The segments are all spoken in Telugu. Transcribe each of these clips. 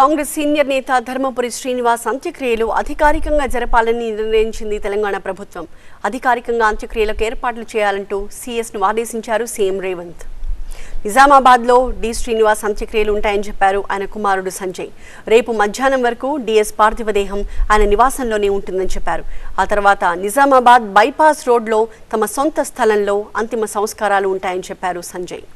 కాంగ్రెస్ సీనియర్ నేత ధర్మపురి శ్రీనివాస్ అంత్యక్రియలు అధికారికంగా జరపాలని నిర్ణయించింది తెలంగాణ ప్రభుత్వం. అధికారికంగా అంత్యక్రియలకు ఏర్పాట్లు చేయాలంటూ సీఎస్ను ఆదేశించారు సీఎం రేవంత్. నిజామాబాద్లో డి శ్రీనివాస్ అంత్యక్రియలు ఉంటాయని చెప్పారు ఆయన కుమారుడు సంజయ్. రేపు మధ్యాహ్నం వరకు డిఎస్ పార్థివదేహం ఆయన నివాసంలోనే ఉంటుందని చెప్పారు. ఆ తర్వాత నిజామాబాద్ బైపాస్ రోడ్లో తమ సొంత స్థలంలో అంతిమ సంస్కారాలు ఉంటాయని చెప్పారు సంజయ్.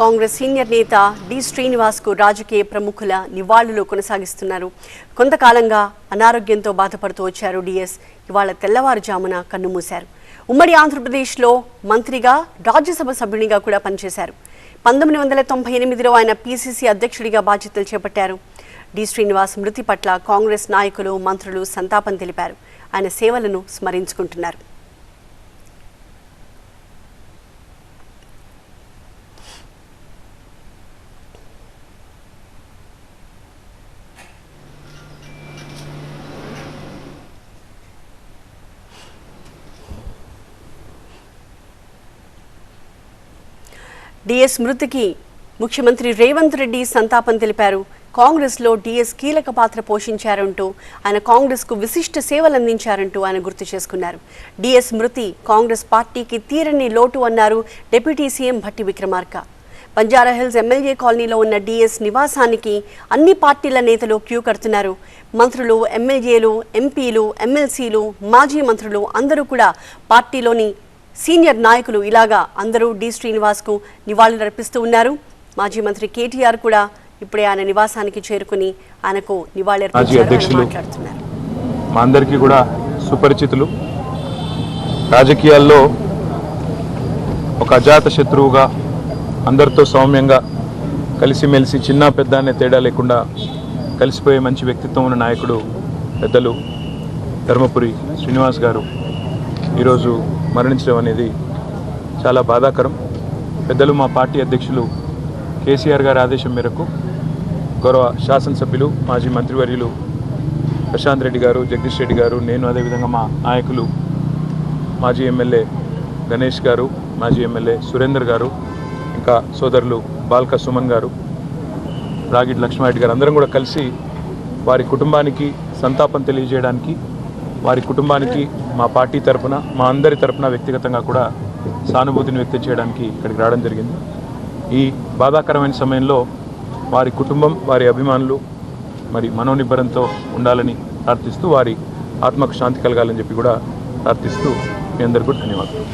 కాంగ్రెస్ సీనియర్ నేత డి శ్రీనివాస్కు రాజకీయ ప్రముఖుల నివాళులు కొనసాగిస్తున్నారు. కొంతకాలంగా అనారోగ్యంతో బాధపడుతూ వచ్చారు డిఎస్ ఇవాళ తెల్లవారుజామున కన్నుమూశారు. ఉమ్మడి ఆంధ్రప్రదేశ్లో మంత్రిగా రాజ్యసభ సభ్యునిగా కూడా పనిచేశారు. పంతొమ్మిది వందల తొంభై ఎనిమిదిలో ఆయన పీసీసీ అధ్యక్షుడిగా బాధ్యతలు చేపట్టారు. డి శ్రీనివాస్ మృతి పట్ల కాంగ్రెస్ నాయకులు మంత్రులు సంతాపం తెలిపారు. ఆయన సేవలను స్మరించుకుంటున్నారు. డిఎస్ మృతికి ముఖ్యమంత్రి రేవంత్ రెడ్డి సంతాపం తెలిపారు. కాంగ్రెస్లో డిఎస్ కీలక పాత్ర పోషించారంటూ ఆయన కాంగ్రెస్కు విశిష్ట సేవలు అందించారంటూ ఆయన గుర్తు చేసుకున్నారు. డిఎస్ మృతి కాంగ్రెస్ పార్టీకి తీరని లోటు అన్నారు deputy CM Bhatti Vikramarka. Banjara Hills MLA కాలనీలో ఉన్న డిఎస్ నివాసానికి అన్ని పార్టీల నేతలు క్యూ కడుతున్నారు. మంత్రులు ఎమ్మెల్యేలు ఎంపీలు ఎమ్మెల్సీలు మాజీ మంత్రులు అందరూ కూడా పార్టీలోని సీనియర్ నాయకులు ఇలాగా అందరూ డి శ్రీనివాస్కు నివాళులర్పిస్తూ ఉన్నారు. మాజీ మంత్రి కేటీఆర్ కూడా ఇప్పుడే ఆయన నివాసానికి చేరుకుని ఆయనకు నివాళులర్పించారు. మాట్లాడుతున్నారు. మా అందరికీ కూడా సుపరిచితులు. రాజకీయాల్లో ఒక అజాత శత్రువుగా అందరితో సౌమ్యంగా కలిసిమెలిసి చిన్న పెద్ద అనే తేడా లేకుండా కలిసిపోయే మంచి వ్యక్తిత్వం ఉన్న నాయకుడు పెద్దలు ధర్మపురి శ్రీనివాస్ గారు. ఈరోజు మరణించడం అనేది చాలా బాధాకరం. పెద్దలు మా పార్టీ అధ్యక్షులు కేసీఆర్ గారి ఆదేశం మేరకు గౌరవ శాసనసభ్యులు మాజీ మంత్రివర్యులు ప్రశాంత్ రెడ్డి గారు జగదీష్ రెడ్డి గారు నేను అదేవిధంగా మా నాయకులు మాజీ ఎమ్మెల్యే గణేష్ గారు మాజీ ఎమ్మెల్యే సురేందర్ గారు ఇంకా సోదరులు బాల్క సుమన్ గారు రాగిడి లక్ష్మారెడ్డి గారు అందరం కూడా కలిసి వారి కుటుంబానికి సంతాపం తెలియజేయడానికి వారి కుటుంబానికి మా పార్టీ తరపున మా అందరి తరపున వ్యక్తిగతంగా కూడా సానుభూతిని వ్యక్తం చేయడానికి ఇక్కడికి రావడం జరిగింది. ఈ బాధాకరమైన సమయంలో వారి కుటుంబం వారి అభిమానులు మరి మనోనిబ్బరంతో ఉండాలని ప్రార్థిస్తూ వారి ఆత్మకు శాంతి కలగాలని చెప్పి కూడా ప్రార్థిస్తూ మీ అందరికీ కూడా ధన్యవాదాలు.